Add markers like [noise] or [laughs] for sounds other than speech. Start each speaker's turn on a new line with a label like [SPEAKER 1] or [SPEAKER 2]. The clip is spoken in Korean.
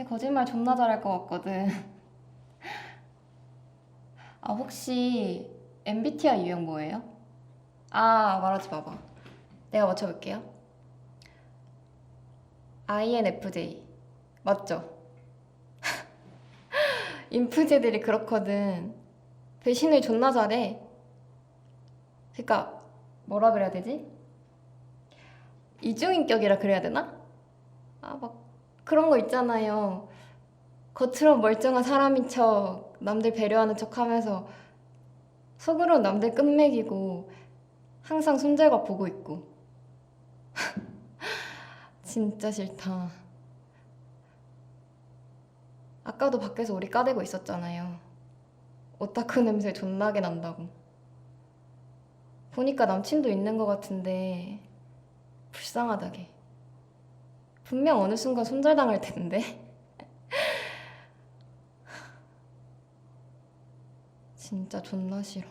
[SPEAKER 1] 제 거짓말 존나 잘할 것 같거든. [laughs] 아, 혹시 MBTI 유형 뭐예요? 아, 말하지 마봐. 내가 맞춰볼게요. INFJ. 맞죠? [laughs] 인프제들이 그렇거든. 배신을 존나 잘해. 그니까, 뭐라 그래야 되지? 이중인격이라 그래야 되나? 아, 막, 그런 거 있잖아요. 겉으로 멀쩡한 사람인 척, 남들 배려하는 척 하면서, 속으로 남들 끝매기고, 항상 손절과 보고 있고. [laughs] 진짜 싫다. 아까도 밖에서 우리 까대고 있었잖아요. 오타쿠 냄새 존나게 난다고. 보니까 남친도 있는 것 같은데, 불쌍하다게. 분명 어느 순간 손절당할 텐데. 진짜 존나 싫어.